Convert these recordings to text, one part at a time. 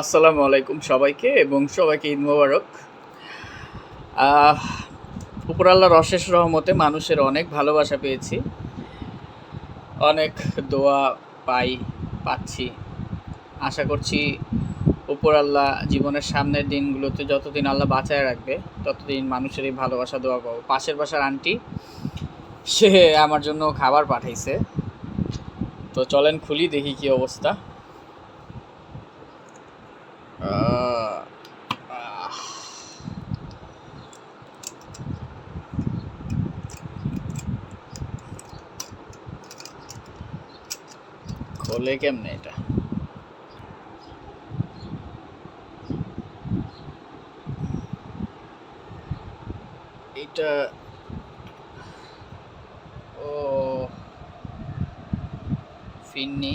আসসালামু আলাইকুম সবাইকে এবং সবাইকে ঈদ মোবারক। আহ, উপর আল্লাহর অশেষ রহমতে মানুষের অনেক ভালোবাসা পেয়েছি। অনেক দোয়া পাই পাচ্ছি। আশা করছি উপর আল্লাহ জীবনের সামনের দিনগুলোতে যতদিন আল্লাহ বাঁচায় রাখবে ততদিন মানুষের এই ভালোবাসা দোয়া পাবো পাশের বাসার আন্টি সে আমার জন্য খাবার পাঠাইছে। তো চলেন খুলি দেখি কি অবস্থা। খোলে কেমনে এটা এটা ও ফিন্নি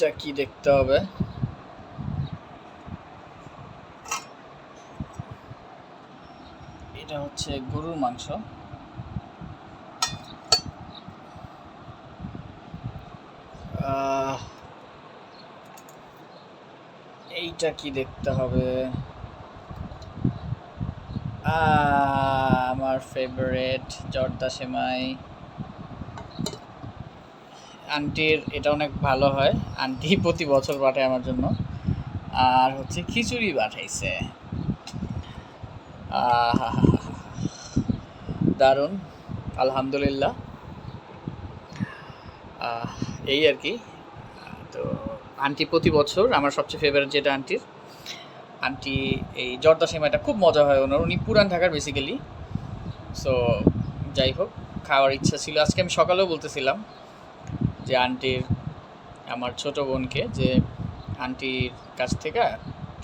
এইটা কি দেখতে হবে? এটা হচ্ছে গরুর মাংস। এইটা কি দেখতে হবে? আমার ফেভারিট জর্দা সেমাই। আন্টির এটা অনেক ভালো হয়। আন্টি প্রতি বছর পাঠায় আমার জন্য। আর হচ্ছে খিচুড়ি পাঠাইছে। দারুণ। আলহামদুলিল্লাহ। এই আর কি। তো আন্টি প্রতি বছর আমার সবচেয়ে ফেভারিট যেটা আন্টির, আন্টি এই জর্দা সেমাইটা খুব মজা হয় ওনার। উনি পুরান ঢাকার বেসিক্যালি সো যাই হোক, খাওয়ার ইচ্ছা ছিল। আজকে আমি সকালেও বলতেছিলাম। যে আন্টির, আমার ছোট বোনকে যে আন্টির কাছ থেকে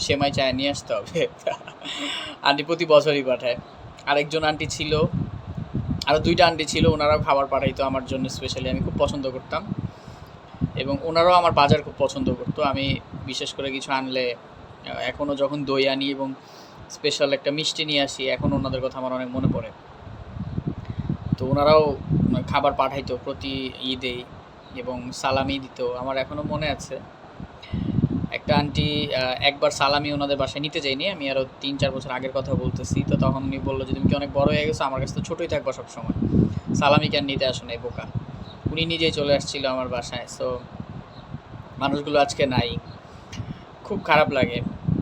সেমাই চায় নিয়ে আসতে হবে। আন্টি প্রতি বছরই পাঠায়। আরেকজন আন্টি ছিল আরও দুইটা আন্টি ছিল, ওনারাও খাবার পাঠাইতো আমার জন্য স্পেশালি আমি খুব পছন্দ করতাম। এবং ওনারাও আমার বাজার খুব পছন্দ করতো। আমি বিশেষ করে কিছু আনলে এখনও যখন দই আনি এবং স্পেশাল একটা মিষ্টি নিয়ে আসি, এখন ওনাদের কথা আমার অনেক মনে পড়ে। তো ওনারাও খাবার পাঠাইতো প্রতি ঈদে এবং সালামি দিত। আমার এখনও মনে আছে। একটা আন্টি একবার সালামি ওনাদের বাসায় নিতে যাইনি। আমি আরও তিন চার বছর আগের কথা বলতেছি। তো তখন উনি বলল যে তুমি কি অনেক বড় হয়ে গেছো, আমার কাছে তো ছোটোই থাকবা সবসময়। সালামি কেন নিতে আসো নাই, বোকা? উনি নিজেই চলে আসছিল আমার বাসায়। সো মানুষগুলো আজকে নাই। খুব খারাপ লাগে।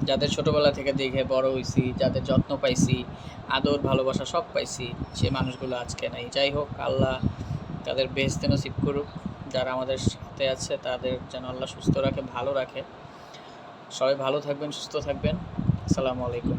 যাদের ছোটোবেলা থেকে দেখে বড় হয়েছি যাদের যত্ন পাইছি, আদর, ভালোবাসা সব পাইছি, সে মানুষগুলো আজকে নাই। যাই হোক, আল্লাহ তাদের বেহেস্তে নসিব করুক। যারা আমাদের সাথে আছে, তাদের যেন আল্লাহ সুস্থ রাখে, ভালো রাখে। সবাই ভালো থাকবেন, সুস্থ থাকবেন। আসসালামু আলাইকুম।